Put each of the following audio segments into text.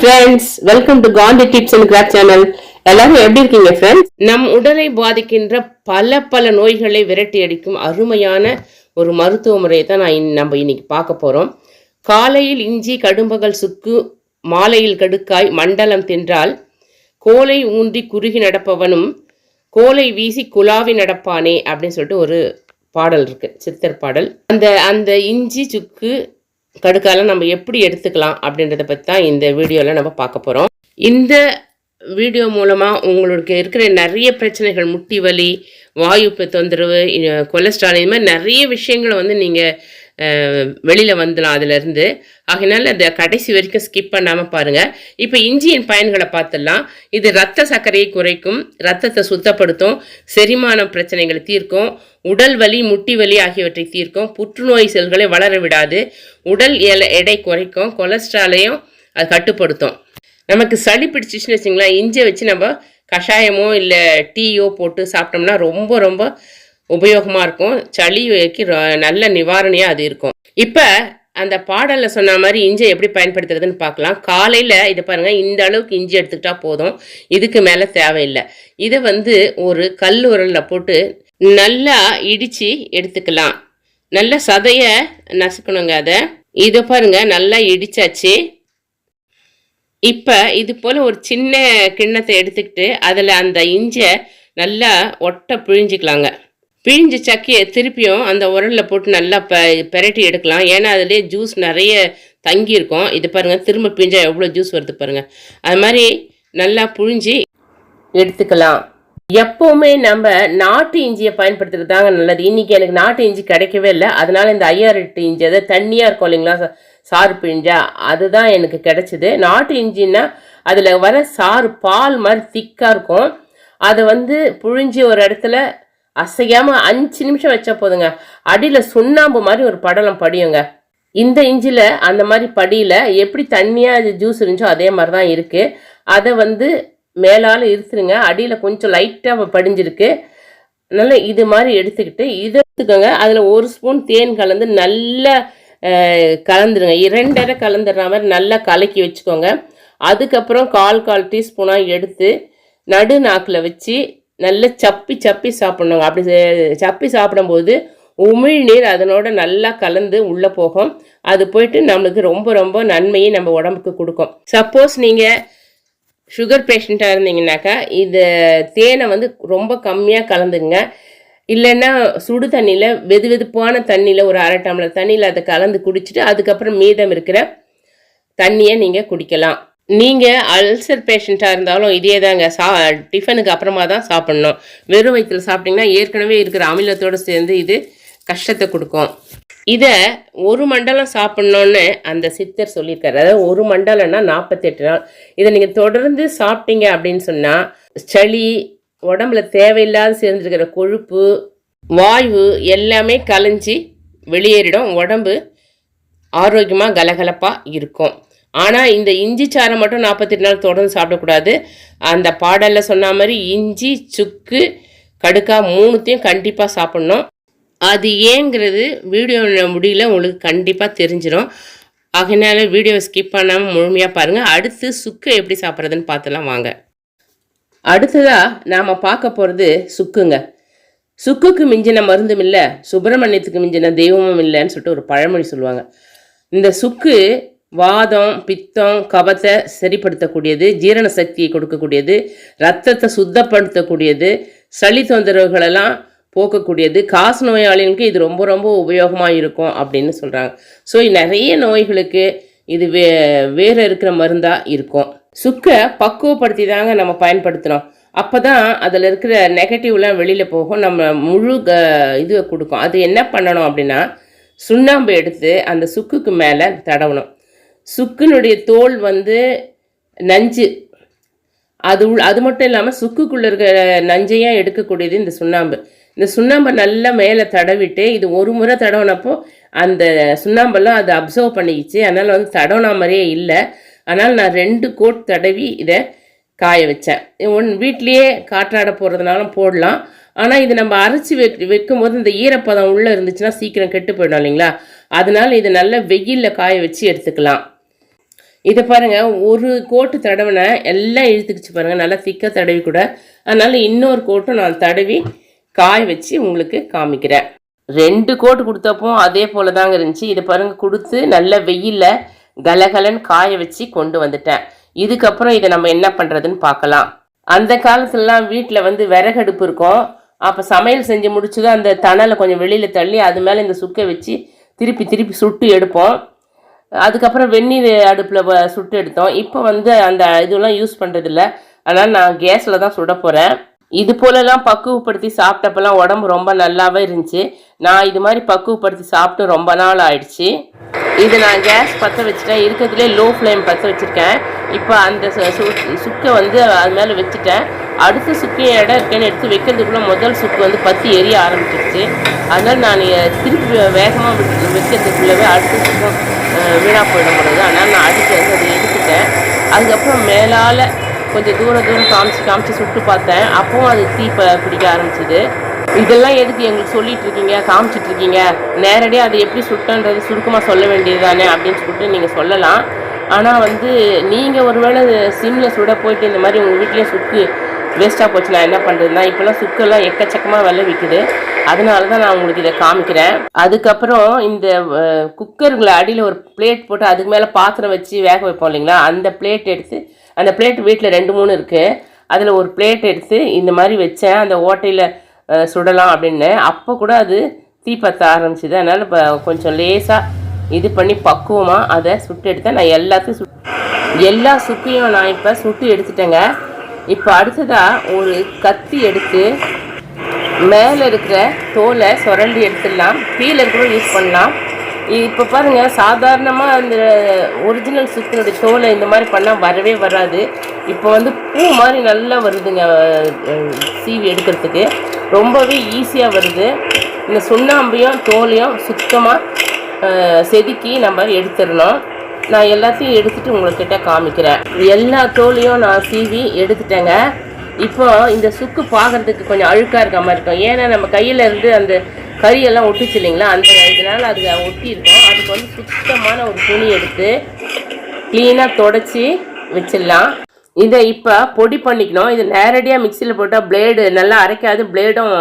Friends welcome to Gandhi tips and craft channel எல்லாரும் எப்படி இருக்கீங்க ஃப்ரெண்ட்ஸ் நம் உடலை பாதிக்கின்ற பல பல நோய்களை விரட்டி அடிக்கும் அருமையான ஒரு மருத்துவ முறையை தான் நான் நம்ம இன்னைக்கு பார்க்க போகிறோம் காலையில் இஞ்சி கடும்பகல் சுக்கு மாலையில் கடுக்காய் மண்டலம் தின்றால் கோலை ஊன்றி குறுகி நடப்பவனும் கோலை வீசி குலாவி நடப்பானே அப்படின்னு சொல்லிட்டு ஒரு பாடல் இருக்கு சித்தர் பாடல். அந்த அந்த இஞ்சி சுக்கு கடுக்காலாம் நம்ம எப்படி எடுத்துக்கலாம் அப்படின்றத பற்றி தான் இந்த வீடியோவில் நம்ம பார்க்க போகிறோம் இந்த வீடியோ மூலமாக உங்களுக்கு இருக்கிற நிறைய பிரச்சனைகள் முட்டி வலி வாயு தொந்தரவு கொலஸ்ட்ரால் இது மாதிரி நிறைய விஷயங்களை வந்து நீங்கள் வெளியில் வந்துடலாம் அதுலேருந்து. ஆகினால அதை கடைசி வரைக்கும் ஸ்கிப் பண்ணாமல் பாருங்கள் இப்போ இஞ்சியின் பயன்களை பார்த்துடலாம். இது ரத்த சர்க்கரையை குறைக்கும் ரத்தத்தை சுத்தப்படுத்தும் செரிமான பிரச்சனைகளை தீர்க்கும் உடல் வலி முட்டி வலி ஆகியவற்றை தீர்க்கும். புற்றுநோய் செல்களை வளர விடாது. உடல் எல- எடை குறைக்கும். கொலஸ்ட்ராலையும் அது கட்டுப்படுத்தும். நமக்கு சளி பிடிச்சிச்சுன்னு வச்சுங்களேன் இஞ்சியை வச்சு நம்ம கஷாயமோ இல்லை டீயோ போட்டு சாப்பிட்டோம்னா ரொம்ப ரொம்ப உபயோகமாக இருக்கும். சளிக்கு நல்ல நிவாரணியாக அது இருக்கும். இப்போ அந்த பாடலில் சொன்ன மாதிரி இஞ்சி எப்படி பயன்படுத்துறதுன்னு பார்க்கலாம். காலையில் இதை பாருங்கள் இந்த அளவுக்கு இஞ்சி எடுத்துக்கிட்டால் போதும். இதுக்கு மேலே தேவையில்லை. இதை வந்து ஒரு கல் உரலில் போட்டு நல்லா இடித்து எடுத்துக்கலாம். நல்ல சதையை நசுக்கணுங்க அதை. இதை பாருங்க நல்லா இடித்தாச்சு இப்போ இது போல் ஒரு சின்ன கிண்ணத்தை எடுத்துக்கிட்டு அதில் அந்த இஞ்சை நல்லா ஒட்ட பிழிஞ்சிக்கலாங்க. பிழிஞ்ச சக்கையை திருப்பியும் அந்த உரலில் போட்டு நல்லா ப பெரட்டி எடுக்கலாம். ஏன்னா அதுலேயே ஜூஸ் நிறைய தங்கியிருக்கும் இது பாருங்கள் திரும்ப பிழிஞ்சால் எவ்வளோ ஜூஸ் வருது பாருங்கள் அது மாதிரி நல்லா புழிஞ்சி எடுத்துக்கலாம். எப்பவுமே நம்ம நாட்டு இஞ்சியை பயன்படுத்துறது தாங்க நல்லது. இன்னைக்கு எனக்கு நாட்டு இஞ்சி கிடைக்கவே இல்லை. அதனால இந்த ஐயாரெட்டு இஞ்சி அதை தண்ணியாக இருக்கும் இல்லைங்களா சா- சாறு பிழிஞ்சா அதுதான் எனக்கு கிடைச்சிது. நாட்டு இஞ்சின்னா அதில் வர சாறு பால் மாதிரி திக்காக இருக்கும். அதை வந்து புழிஞ்சி ஒரு இடத்துல அசையாமல் அஞ்சு நிமிஷம் வச்சா போதுங்க. அடியில் சுண்ணாம்பு மாதிரி ஒரு படலம் படியுங்க. இந்த இஞ்சியில் அந்த மாதிரி படியில் எப்படி தண்ணியாக ஜூஸ் இருந்துச்சோ அதே மாதிரி தான் இருக்குது அதை வந்து மேலால் இருத்துருங்க. அடியில் கொஞ்சம் லைட்டாக படிஞ்சிருக்கு. நல்லா இது மாதிரி எடுத்துக்கிட்டு இதை எடுத்துக்கோங்க. அதில் ஒரு ஸ்பூன் தேன் கலந்து நல்லா கலந்துருங்க. இரண்டரை கலந்துடுற மாதிரி நல்லா கலக்கி வச்சுக்கோங்க. அதுக்கப்புறம் கால் கால் டீஸ்பூனாக எடுத்து நடு நாக்கில் வச்சு நல்லா சப்பி சப்பி சாப்பிட்ணுங்க. அப்படி சப்பி சாப்பிடும்போது உமிழ்நீர் அதனோட நல்லா கலந்து உள்ளே போகும். அது போயிட்டு நம்மளுக்கு ரொம்ப ரொம்ப நன்மையை நம்ம உடம்புக்கு கொடுக்கும். சப்போஸ் நீங்கள் சுகர் பேஷண்ட்டாக இருந்தீங்கனாக்கா இந்த தேனை வந்து ரொம்ப கம்மியாக கலந்துங்க இல்லைன்னா சுடு தண்ணியில் வெது வெதுப்பான தண்ணியில் ஒரு அரை டம்ளர் தண்ணியில் அதை கலந்து குடிச்சிட்டு அதுக்கப்புறம் மீதம் இருக்கிற தண்ணியை நீங்கள் குடிக்கலாம். நீங்கள் அல்சர் பேஷண்ட்டாக இருந்தாலும் இதே தாங்க சா டிஃபனுக்கு அப்புறமா தான் சாப்பிட்ணும். வெறும் வயிற்றில் சாப்பிட்டிங்கன்னா ஏற்கனவே இருக்கிற அமிலத்தோடு சேர்ந்து இது கஷ்டத்தை கொடுக்கும். இதை ஒரு மண்டலம் சாப்பிட்ணுன்னு அந்த சித்தர் சொல்லியிருக்காரு. அதாவது ஒரு மண்டலம்னா நாற்பத்தெட்டு நாள். இதை நீங்கள் தொடர்ந்து சாப்பிட்டீங்க அப்படின்னு சொன்னால் சளி உடம்புல தேவையில்லாத சேர்ந்துருக்கிற கொழுப்பு வாய்வு எல்லாமே கலைஞ்சி வெளியேறிடும். உடம்பு ஆரோக்கியமாக கலகலப்பாக இருக்கும். ஆனால் இந்த இஞ்சி சாறை மட்டும் நாற்பத்தெட்டு நாள் தொடர்ந்து சாப்பிடக்கூடாது. அந்த பாடலில் சொன்ன மாதிரி இஞ்சி சுக்கு கடுக்கா மூணுத்தையும் கண்டிப்பாக சாப்பிட்ணும். அது ஏங்கிறது வீடியோ முடியல உங்களுக்கு கண்டிப்பாக தெரிஞ்சிடும் அதனால வீடியோவை ஸ்கிப் பண்ணாமல் முழுமையாக பாருங்கள் அடுத்து சுக்கு எப்படி சாப்பிட்றதுன்னு பார்த்துலாம் வாங்க. அடுத்ததாக நாம் பார்க்க போகிறது சுக்குங்க. சுக்குக்கு மிஞ்சின மருந்தும் இல்லை சுப்பிரமணியத்துக்கு மிஞ்சின தெய்வமும் இல்லைன்னு சொல்லிட்டு ஒரு பழமொழி சொல்லுவாங்க. இந்த சுக்கு வாதம் பித்தம் கபத்தை சரிப்படுத்தக்கூடியது ஜீரண சக்தியை கொடுக்கக்கூடியது ரத்தத்தை சுத்தப்படுத்தக்கூடியது சளி தொந்தரவுகளெல்லாம் போக்கக்கூடியது. காசு நோயாளிகளுக்கு இது ரொம்ப ரொம்ப உபயோகமாக இருக்கும் அப்படின்னு சொல்கிறாங்க ஸோ நிறைய நோய்களுக்கு இது வே வேறு இருக்கிற மருந்தாக இருக்கும். சுக்கை பக்குவப்படுத்தி தாங்க நம்ம பயன்படுத்துகிறோம் அப்போ தான் அதில் இருக்கிற நெகட்டிவ்லாம் வெளியில் போகும். நம்ம முழு க இது கொடுக்கும். அது என்ன பண்ணணும் அப்படின்னா சுண்ணாம்பு எடுத்து அந்த சுக்குக்கு மேலே தடவணும். சுக்குனுடைய தோல் வந்து நஞ்சு. அது உள் அது மட்டும் இல்லாமல் சுக்குக்குள்ளே இருக்கிற நஞ்சையாக எடுக்கக்கூடியது இந்த சுண்ணாம்பு. இந்த சுண்ணாம்பை நல்லா மேலே தடவிட்டு இது ஒரு முறை தடவினப்போ அந்த சுண்ணாம்பெல்லாம் அதை அப்சர்வ் பண்ணிக்கிச்சு. அதனால் வந்து தடவினா மாதிரியே இல்லை. அதனால் நான் ரெண்டு கோட் தடவி இதை காய வச்சேன். ஒன் வீட்லேயே காற்றாட போடுறதுனாலும் போடலாம். ஆனால் இது நம்ம அரைச்சி வைக் வைக்கும்போது இந்த ஈரப்பதம் உள்ளே இருந்துச்சுன்னா சீக்கிரம் கெட்டு போயிடும் இல்லைங்களா? அதனால் இதை நல்லா வெயிலில் காய வச்சு எடுத்துக்கலாம். இதை பாருங்கள் ஒரு கோட்டு தடவின எல்லாம் இழுத்துக்கிச்சு பாருங்கள் நல்லா திக்காக தடவி கூட. அதனால் இன்னொரு கோட்டும் நான் தடவி காய வச்சு உங்களுக்கு காமிக்கிறேன். ரெண்டு கோட்டு கொடுத்தப்போ அதே போல தாங்க இருந்துச்சு. இதை பாருங்க கொடுத்து நல்ல வெயிலில் கலகலன்னு காய வச்சு கொண்டு வந்துட்டேன். இதுக்கப்புறம் இதை நம்ம என்ன பண்ணுறதுன்னு பார்க்கலாம். அந்த காலத்துலலாம் வீட்டில் வந்து விறகடுப்பு இருக்கும். அப்போ சமையல் செஞ்சு முடிச்சதும் அந்த தணலை கொஞ்சம் வெளியில் தள்ளி அது மேலே இந்த சுக்கை வச்சு திருப்பி திருப்பி சுட்டு எடுப்போம். அதுக்கப்புறம் வெந்நீர் அடுப்பில் சுட்டு எடுத்தோம். இப்போ வந்து அந்த இதெல்லாம் யூஸ் பண்ணுறதில்ல அதனால் நான் கேஸில் தான் சுட போகிறேன் இது போலலாம் பக்குவப்படுத்தி சாப்பிட்டப்பெல்லாம் உடம்பு ரொம்ப நல்லாவே இருந்துச்சு. நான் இது மாதிரி பக்குவப்படுத்தி சாப்பிட்டு ரொம்ப நாள் ஆயிடுச்சு. இது நான் கேஸ் பற்ற வச்சுட்டேன். இருக்கிறதுலே லோ ஃப்ளேம் பற்ற வச்சுருக்கேன். இப்போ அந்த சு- சு- சுக்கை வந்து அது மேலே வச்சுட்டேன். அடுத்த சுக்கு இடம் இருக்கேன்னு எடுத்து வைக்கிறதுக்குள்ள முதல் சுக்கு வந்து பற்றி எரிய ஆரம்பிச்சிருச்சு. அதனால் நான் திருப்பி வேகமாக வைக்கிறதுக்குள்ளவே அடுத்த சுக்கம் வீணாக போயிட முடியாது அதனால் நான் அடுத்து வந்து அதை எடுத்துட்டேன். அதுக்கப்புறம் மேலால் கொஞ்சம் தூரம் தூரம் காமிச்சு காமிச்சு சுட்டு பார்த்தேன். அப்பவும் அது தீ பிடிக்க ஆரம்பிச்சுது. இதெல்லாம் எதுக்கு எங்களுக்கு சொல்லிட்டு இருக்கீங்க? காமிச்சிட்டு இருக்கீங்க. நேரடியாக அது எப்படி சுட்டன்றது சுருக்கமாக சொல்ல வேண்டியது தானே அப்படின்னு சொல்லிட்டு நீங்கள் சொல்லலாம். ஆனால் வந்து நீங்கள் ஒருவேளை சிம்மில் சுட போயிட்டு இந்த மாதிரி உங்கள் வீட்லேயே சுக்கு வேஸ்ட்டாக போச்சு நான் என்ன பண்ணுறதுனா இப்போல்லாம் சுக்கெல்லாம் எக்கச்சக்கமாக விலை விற்குது அதனால தான் நான் உங்களுக்கு இதை காமிக்கிறேன். அதுக்கப்புறம் இந்த குக்கருங்களை அடியில் ஒரு பிளேட் போட்டு அதுக்கு மேலே பாத்திரம் வச்சு வேக வைப்போம் இல்லைங்களா? அந்த பிளேட் எடுத்து அந்த பிளேட் வீட்டில் ரெண்டு மூணு இருக்குது அதில் ஒரு பிளேட் எடுத்து இந்த மாதிரி வச்சேன். அந்த ஓட்டையில் சுடலாம் அப்படின்னு. அப்போ கூட அது தீ பற்ற ஆரம்பிச்சுது. அதனால் இப்போ கொஞ்சம் லேசாக இது பண்ணி பக்குவமாக அதை சுட்டு எடுத்தேன். நான் எல்லாத்தையும் சுட் எல்லா சுக்கையும் நான் இப்போ சுட்டு எடுத்துட்டேங்க. இப்போ அடுத்ததாக ஒரு கத்தி எடுத்து மேலே இருக்கிற தோலை சுரண்டி எடுத்துடலாம். பீலர் கூட யூஸ் பண்ணலாம். இப்போ பாருங்கள் சாதாரணமாக அந்த ஒரிஜினல் சுத்தினுடைய தோலை இந்த மாதிரி பண்ணால் வரவே வராது. இப்போ வந்து பூ மாதிரி நல்லா வருதுங்க சீவி எடுக்கிறதுக்கு. ரொம்பவே ஈஸியாக வருது. இந்த சுண்ணாம்பையும் தோலையும் சுத்தமாக செதுக்கி நம்ம எடுத்துடணும். நான் எல்லாத்தையும் எடுத்துகிட்டு உங்கள்கிட்ட காமிக்கிறேன். எல்லா தோலையும் நான் சீவி எடுத்துட்டேங்க. இப்போ இந்த சுக்கு பார்க்கறதுக்கு கொஞ்சம் அழுக்காக இருக்க மாதிரி இருக்கும். ஏன்னா நம்ம கையில் இருந்து அந்த கறியெல்லாம் ஒட்டுச்சு இல்லைங்களா? அந்த இதனால் அது ஒட்டி இருக்கும் அதுக்கு வந்து சுத்தமான ஒரு துணி எடுத்து க்ளீனாக தொடச்சி வச்சிடலாம். இதை இப்போ பொடி பண்ணிக்கணும். இது நேரடியாக மிக்சியில் போட்டால் பிளேடு நல்லா அரைக்காது பிளேடும்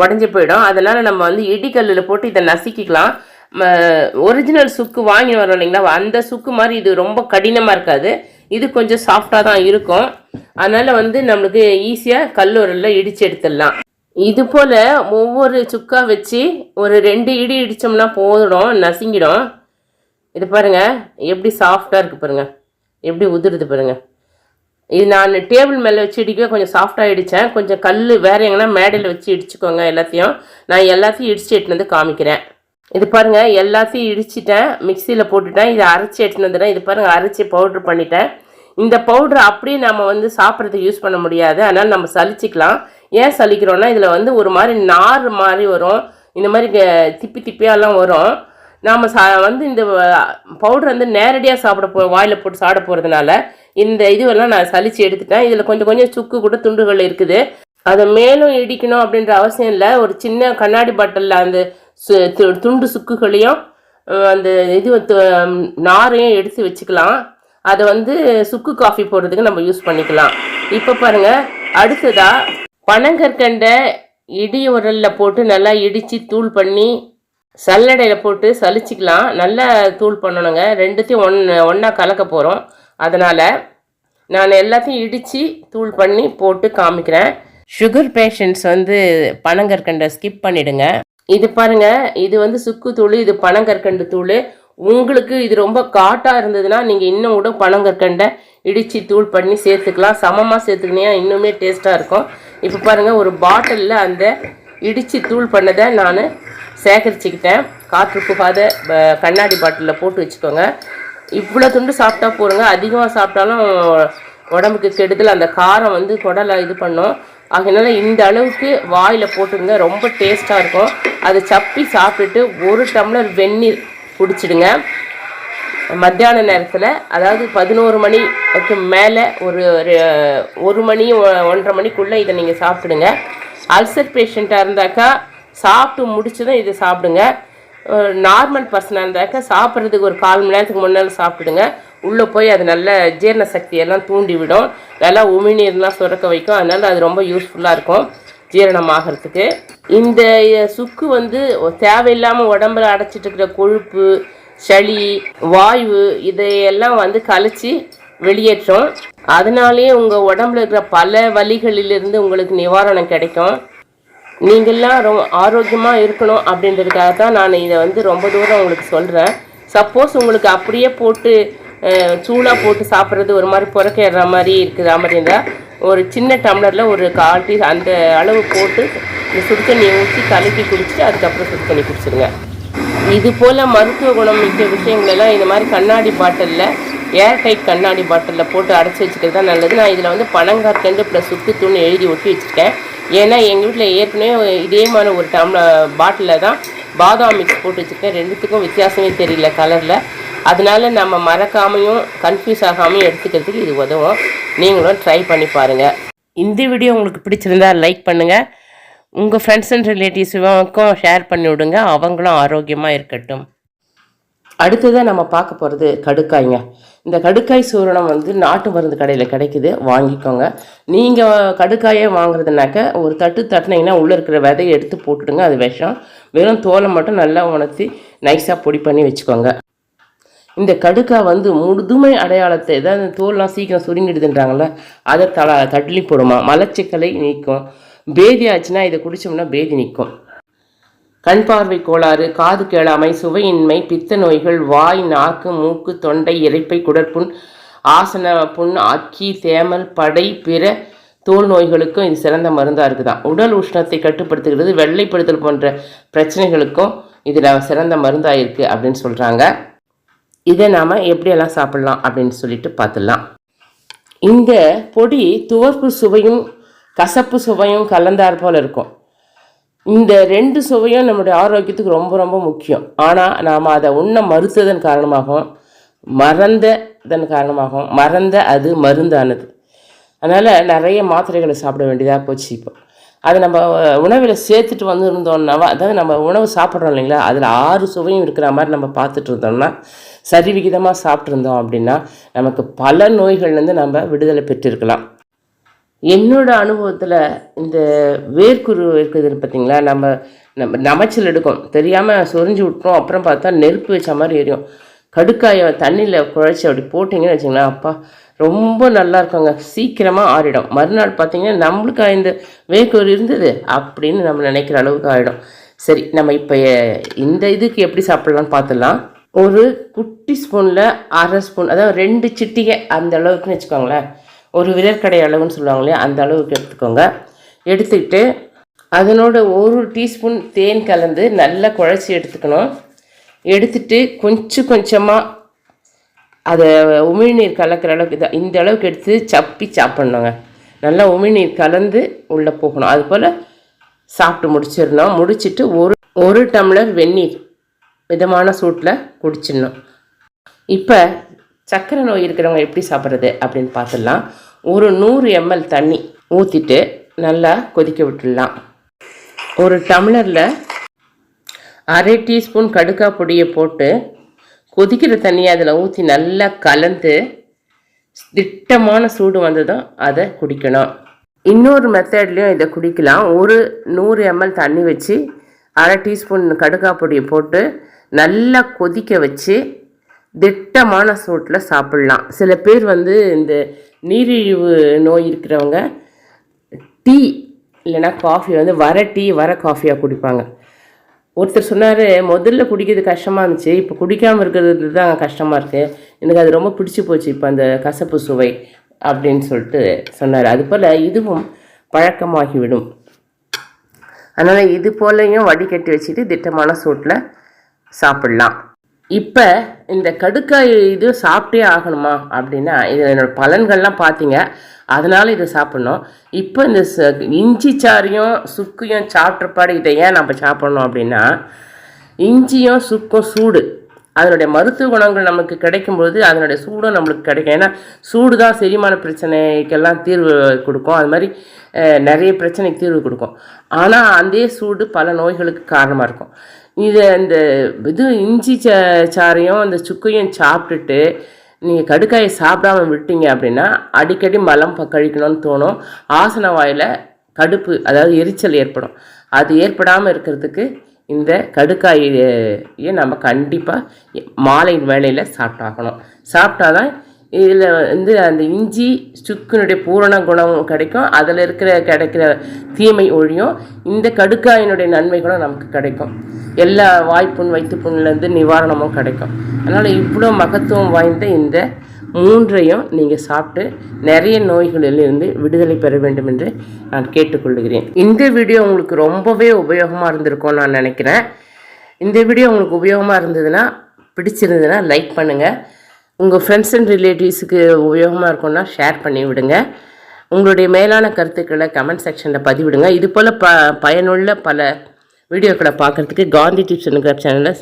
உடஞ்சி போயிடும். அதனால் நம்ம வந்து இடிக்கல்லில் போட்டு இதை நசுக்கிக்கலாம். ஒரிஜினல் சுக்கு வாங்கி வரோம் இல்லைங்களா? அந்த சுக்கு மாதிரி இது ரொம்ப கடினமாக இருக்காது. இது கொஞ்சம் சாஃப்டாக தான் இருக்கும். அதனால் வந்து நம்மளுக்கு ஈஸியாக கல்லூரில் இடித்து எடுத்துடலாம். இது போல் ஒவ்வொரு சுக்கா வச்சு ஒரு ரெண்டு இடி இடித்தோம்னா போதும் நசுங்கிடும். இது பாருங்க எப்படி சாஃப்டாக இருக்குது பாருங்க. எப்படி உதிருது பாருங்கள் இது நான் டேபிள் மேலே வச்சு இடிக்க கொஞ்சம் சாஃப்டாக இடித்தேன் கொஞ்சம் கல் வேறு எங்கன்னா மேடையில் வச்சு இடிச்சுக்கோங்க எல்லாத்தையும். நான் எல்லாத்தையும் இடிச்சு எடுத்துன்னு வந்து காமிக்கிறேன். இது பாருங்க எல்லாத்தையும் இடிச்சிட்டேன். மிக்சியில் போட்டுட்டேன். இதை அரைச்சி எடுத்துன்னு இது பாருங்கள் அரைச்சி பவுட்ரு பண்ணிட்டேன். இந்த பவுடரை அப்படியே நம்ம வந்து சாப்பிட்றதுக்கு யூஸ் பண்ண முடியாது. அதனால் நம்ம சலிச்சிக்கலாம். ஏன் சலிக்கிறோன்னா இதில் வந்து ஒரு மாதிரி நார் மாதிரி வரும். இந்த மாதிரி திப்பி திப்பியாலாம் வரும். நாம் சா வந்து இந்த பவுடர் வந்து நேரடியாக சாப்பிட போ வாயில் போட்டு சாப்பிட போகிறதுனால இந்த இதுவெல்லாம் நான் சலித்து எடுத்துட்டேன். இதில் கொஞ்சம் கொஞ்சம் சுக்கு கூட துண்டுகள் இருக்குது. அதை மேலும் இடிக்கணும் அப்படின்ற அவசியம் இல்லை. ஒரு சின்ன கண்ணாடி பாட்டிலில் அந்த சு- து- துண்டு சுக்குகளையும் அந்த இது நாரையும் எடுத்து வச்சுக்கலாம். அதை வந்து சுக்கு காஃபி போடுறதுக்கு நம்ம யூஸ் பண்ணிக்கலாம். இப்போ பாருங்க அடுத்ததாக பனங்கற்கண்டை இடி உரலில் போட்டு நல்லா இடித்து தூள் பண்ணி சல்லடையில் போட்டு சலிச்சிக்கலாம். நல்லா தூள் பண்ணணுங்க. ரெண்டுத்தையும் ஒன்று ஒன்றா கலக்க போகிறோம் அதனால் நான் எல்லாத்தையும் இடித்து தூள் பண்ணி போட்டு காமிக்கிறேன். சுகர் பேஷண்ட்ஸ் வந்து பனங்கற்கண்டை ஸ்கிப் பண்ணிடுங்க. இது பாருங்க இது வந்து சுக்கு தூள் இது பனங்கற்கண்டு தூள். உங்களுக்கு இது ரொம்ப காட்டாக இருந்ததுன்னா நீங்கள் இன்னும் கூட பனங்கற்கண்டை இடித்து தூள் பண்ணி சேர்த்துக்கலாம். சமமாக சேர்த்துக்கினியா இன்னுமே டேஸ்ட்டாக இருக்கும். இப்போ பாருங்கள் ஒரு பாட்டிலில் அந்த இடித்து தூள் பண்ணதை நான் சேகரிச்சுக்கிட்டேன். காற்று புகாத கண்ணாடி பாட்டிலில் போட்டு வச்சுக்கோங்க. இவ்வளோ துண்டு சாப்பிட்டா போருங்க. அதிகமாக சாப்பிட்டாலும் உடம்புக்கு கெடுதல். அந்த காரம் வந்து குடலை இது பண்ணும். அதனால இந்த அளவுக்கு வாயில் போட்டுருங்க ரொம்ப டேஸ்ட்டாக இருக்கும். அதை சப்பி சாப்பிட்டுட்டு ஒரு டம்ளர் வெந்நீர் குடிச்சிடுங்க மத்தியான நேரத்தில் அதாவது பதினோரு மணிக்கு மேலே ஒரு ஒரு- மணி ஒன்றரை மணிக்குள்ளே இதை நீங்கள் சாப்பிடுங்க அல்சர் பேஷண்ட்டாக இருந்தாக்கா சாப்பிட்டு முடிச்சதும் இதை சாப்பிடுங்க. நார்மல் பர்சனாக இருந்தாக்கா சாப்பிட்றதுக்கு ஒரு கால் மணி நேரத்துக்கு முன்னால் சாப்பிடுங்க உள்ளே போய் அது நல்ல ஜீரண சக்தியெல்லாம் தூண்டி விடும் நல்லா உமிநீர்லாம் சுரக்க வைக்கும். அதனால் அது ரொம்ப யூஸ்ஃபுல்லாக இருக்கும். ஜீரணமாகிறதுக்கு. இந்த சுக்கு வந்து தேவையில்லாமல் உடம்புல அடைச்சிட்டு இருக்கிற கொழுப்பு சளி வாயு இதையெல்லாம் வந்து கழிச்சு வெளியேற்றும். அதனாலேயே உங்கள் உடம்புல இருக்கிற பல வலிகளிலிருந்து உங்களுக்கு நிவாரணம் கிடைக்கும். நீங்கள்லாம் ரொம்ப ஆரோக்கியமாக இருக்கணும் அப்படின்றதுக்காக தான் நான் இதை வந்து ரொம்ப தூரம் உங்களுக்கு சொல்கிறேன் சப்போஸ் உங்களுக்கு அப்படியே போட்டு சூடாக போட்டு சாப்பிட்றது ஒரு மாதிரி புறக்கேற மாதிரி இருக்கிற மாதிரி இருந்தால் ஒரு சின்ன டம்ளரில் ஒரு கால் டீ அந்த அளவு போட்டு இந்த சுடு தண்ணியை ஊற்றி கலக்கி குடிச்சிட்டு அதுக்கப்புறம் சுடு தண்ணி குடிச்சிருங்க. இது போல் மருத்துவ குணம் மிக்க விஷயங்களெல்லாம் இந்த மாதிரி கண்ணாடி பாட்டிலில் ஏர் டைட் கண்ணாடி பாட்டிலில் போட்டு அடைச்சி வச்சுக்கிறது தான் நல்லது. நான் இதில் வந்து பனங்காற்கண்டு ப்ளஸ் சுக்கு எழுதி ஒட்டி வச்சுருக்கேன். ஏன்னா எங்கள் வீட்டில் ஏற்கனவே இதே மாதிரி ஒரு டம்ளர் பாட்டிலில் தான் பாதாம் மிக்ஸ் போட்டு வச்சுருக்கேன். ரெண்டுத்துக்கும் வித்தியாசமே தெரியல கலரில் அதனால நம்ம மறக்காமையும் கன்ஃபியூஸ் ஆகாமையும் எடுத்துக்கிறதுக்கு இது உதவும். நீங்களும் ட்ரை பண்ணி பாருங்கள் இந்த வீடியோ உங்களுக்கு பிடிச்சிருந்தா லைக் பண்ணுங்கள் உங்கள் ஃப்ரெண்ட்ஸ் அண்ட் ரிலேட்டிவ்ஸுக்கும் ஷேர் பண்ணி விடுங்க. அவங்களும் ஆரோக்கியமாக இருக்கட்டும். அடுத்ததாக நம்ம பார்க்க போகிறது கடுக்காய்ங்க. இந்த கடுக்காய் சூரணம் வந்து நாட்டு மருந்து கடையில் கிடைக்குது. வாங்கிக்கோங்க. நீங்கள் கடுக்காயே வாங்குறதுனாக்க ஒரு தட்டு தட்டினீங்கன்னா உள்ளே இருக்கிற விதையை எடுத்து போட்டுடுங்க. அது விஷம். வெறும் தோலை மட்டும் நல்லா உணர்த்தி நைஸாக பொடி பண்ணி வச்சுக்கோங்க. இந்த கடுக்கா வந்து முதுமை அடையாளத்தை ஏதாவது தோல்லாம் சீக்கிரம் சுருங்கிடுதுன்றாங்கள அதை தல தள்ளி போடுமா? மலச்சிக்கலை நீக்கும். பேதி ஆச்சுன்னா இதை குடித்தோம்னா பேதி நிற்கும் கண் பார்வை கோளாறு காது கேளாமை சுவையின்மை பித்த நோய்கள் வாய் நாக்கு மூக்கு தொண்டை இறைப்பை குடற்புண் ஆசன புண் அக்கி தேமல் படை பிற தோல் நோய்களுக்கும் இது சிறந்த மருந்தாக இருக்குதான். உடல் உஷ்ணத்தை கட்டுப்படுத்துகிறது வெள்ளைப்படுத்தல் போன்ற பிரச்சனைகளுக்கும் இதில் சிறந்த மருந்தாக இருக்குது அப்படின்னு சொல்கிறாங்க இதை நாம் எப்படியெல்லாம் சாப்பிட்லாம் அப்படின்னு சொல்லிட்டு பார்த்துடலாம். இந்த பொடி துவர்ப்பு சுவையும் கசப்பு சுவையும் கலந்தார் போல் இருக்கும். இந்த ரெண்டு சுவையும் நம்முடைய ஆரோக்கியத்துக்கு ரொம்ப ரொம்ப முக்கியம். ஆனால் நாம் அதை உண்ண மறுத்ததன் காரணமாகவும் மறந்ததன் காரணமாகவும் மறந்த அது மருந்தானது. அதனால் நிறைய மாத்திரைகளை சாப்பிட வேண்டியதாக போச்சு இப்போ. அதை நம்ம உணவில் சேர்த்துட்டு வந்திருந்தோம்னா அதாவது நம்ம உணவு சாப்பிட்றோம் இல்லைங்களா அதில் ஆறு சுவையும் இருக்கிற மாதிரி நம்ம பார்த்துட்டு இருந்தோம்னா சரிவிகிதமாக சாப்பிட்ருந்தோம் அப்படின்னா நமக்கு பல நோய்கள்லேருந்து நம்ம விடுதலை பெற்றிருக்கலாம். என்னோட அனுபவத்தில் இந்த வேர்க்குரு இருக்குது பார்த்தீங்களா நம்ம நம்ம நமைச்சல் எடுக்கும். தெரியாமல் சொரிஞ்சு விட்டுரும் அப்புறம் பார்த்தா நெருப்பு வச்ச மாதிரி எரியும். கடுக்காயை தண்ணியில் குழைச்சி அப்படி போட்டிங்கன்னு வச்சுங்களேன் அப்பா ரொம்ப நல்லா இருக்குங்க. சீக்கிரமாக ஆறிடும். மறுநாள் பார்த்திங்கன்னா நம்மளுக்கு இந்த வேர்க்குரு இருந்தது அப்படின்னு நம்ம நினைக்கிற அளவுக்கு ஆகிடும் சரி நம்ம இப்போ இந்த இதுக்கு எப்படி சாப்பிட்லான்னு பார்த்துடலாம் ஒரு குட்டி ஸ்பூனில் அரை ஸ்பூன் அதாவது ரெண்டு சிட்டிகை அந்த அளவுக்குன்னு வச்சுக்கோங்களேன். ஒரு விரற்கடை அளவுன்னு சொல்லுவாங்களே அந்த அளவுக்கு எடுத்துக்கோங்க. எடுத்துக்கிட்டு அதனோட ஒரு டீஸ்பூன் தேன் கலந்து நல்லா குழச்சி எடுத்துக்கணும். எடுத்துட்டு கொஞ்சம் கொஞ்சமாக அதை உமிழ்நீர் கலக்கிற அளவுக்கு இதை இந்த அளவுக்கு எடுத்து சப்பி சாப்பிட்ணுங்க. நல்லா உமிழ்நீர் கலந்து உள்ளே போகணும். அது போல் சாப்பிட்டு முடிச்சிடணும். முடிச்சுட்டு ஒரு ஒரு டம்ளர் வெந்நீர் மிதமான சூட்டில் குடிச்சிடணும். இப்போ சர்க்கரை நோய் இருக்கிறவங்க எப்படி சாப்பிட்றது அப்படின்னு பார்த்துடலாம். ஒரு நூறு எம்எல் தண்ணி ஊற்றிட்டு நல்லா கொதிக்க விட்டுடலாம். ஒரு டம்ளரில் அரை டீஸ்பூன் கடுக்கா பொடியை போட்டு கொதிக்கிற தண்ணியை அதில் ஊற்றி நல்லா கலந்து திட்டமான சூடு வந்ததும் அதை குடிக்கணும். இன்னொரு மெத்தட்லேயும் இதை குடிக்கலாம். ஒரு நூறு எம்எல் தண்ணி வச்சு அரை டீஸ்பூன் கடுகா பொடியை போட்டு நல்லா கொதிக்க வச்சு திட்டமான சூட்டில் சாப்பிட்லாம். சில பேர் வந்து இந்த நீரிழிவு நோய் இருக்கிறவங்க டீ இல்லைன்னா காஃபி வந்து வர டீ வர காஃபியாக குடிப்பாங்க. ஒருத்தர் சொன்னார் முதல்ல குடிக்கிறது கஷ்டமாக இருந்துச்சு இப்போ குடிக்காமல் இருக்கிறது தான் கஷ்டமாக இருக்குது எனக்கு அது ரொம்ப பிடிச்சி போச்சு இப்போ அந்த கசப்பு சுவை அப்படின்னு சொல்லிட்டு சொன்னார். அது போல் இதுவும் பழக்கமாகிவிடும். அதனால் இது போலையும் வடிகட்டி வச்சுட்டு திட்டமான சூட்டில் சாப்பிட்லாம். இப்போ இந்த கடுக்காய் இது சாப்பிட்டே ஆகணுமா அப்படின்னா இது என்னோடய பலன்கள்லாம் பார்த்தீங்க அதனால் இதை சாப்பிட்ணும். இப்போ இந்த ச இஞ்சி சாறையும் சுக்கையும் சாப்பிட்றப்பாடு இதை ஏன் நம்ம சாப்பிட்ணும் அப்படின்னா இஞ்சியும் சுக்கும் சூடு. அதனுடைய மருத்துவ குணங்கள் நமக்கு கிடைக்கும்போது அதனுடைய சூடும் நம்மளுக்கு கிடைக்கும். ஏன்னா சூடு தான் செரிமான பிரச்சனைக்கெல்லாம் தீர்வு கொடுக்கும். அது மாதிரி நிறைய பிரச்சனைக்கு தீர்வு கொடுக்கும். ஆனால் அதே சூடு பல நோய்களுக்கு காரணமாக இருக்கும். இதை அந்த இது இஞ்சி ச சாறையும் அந்த சுக்கையும் சாப்பிட்டுட்டு நீங்கள் கடுக்காயை சாப்பிடாம விட்டீங்க அப்படின்னா அடிக்கடி மலம் கழிக்கணும்னு தோணும். ஆசன வாயில் கடுப்பு அதாவது எரிச்சல் ஏற்படும். அது ஏற்படாமல் இருக்கிறதுக்கு இந்த கடுக்காயை நம்ம கண்டிப்பாக மாலை வேளையில் சாப்பிட்டாகணும். சாப்பிட்டாதான் இதில் வந்து அந்த இஞ்சி சுக்குனுடைய பூரண குணம் கிடைக்கும். அதில் இருக்கிற கிடைக்கிற தீமை ஒழியும். இந்த கடுக்காயினுடைய நன்மைகளும் நமக்கு கிடைக்கும். எல்லா வாய்ப்புண் வயிற்றுப்புண்லேருந்து நிவாரணமும் கிடைக்கும். அதனால் இவ்வளோ மகத்துவம் வாய்ந்த இந்த மூன்றையும் நீங்கள் சாப்பிட்டு நிறைய நோய்களிலிருந்து விடுதலை பெற வேண்டும் என்று நான் கேட்டுக்கொள்கிறேன். இந்த வீடியோ உங்களுக்கு ரொம்பவே உபயோகமாக இருந்திருக்கும்னு நான் நினைக்கிறேன். இந்த வீடியோ உங்களுக்கு உபயோகமாக இருந்ததுன்னா பிடிச்சிருந்ததுன்னா லைக் பண்ணுங்கள் உங்கள் ஃப்ரெண்ட்ஸ் அண்ட் ரிலேட்டிவ்ஸுக்கு உபயோகமாக இருக்கும்னா ஷேர் பண்ணி விடுங்க. உங்களுடைய மேலான கருத்துக்களை கமெண்ட் செக்ஷனில் பதிவிடுங்க. இது போல் ப பயனுள்ள பல வீடியோக்களை பார்க்குறதுக்கு காந்தி டிப்ஸ் சேனலை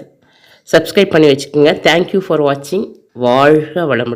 சப்ஸ்கிரைப் பண்ணி வச்சுக்கோங்க. தேங்க்யூ ஃபார் வாட்சிங் வாழ்க வளமுடன்.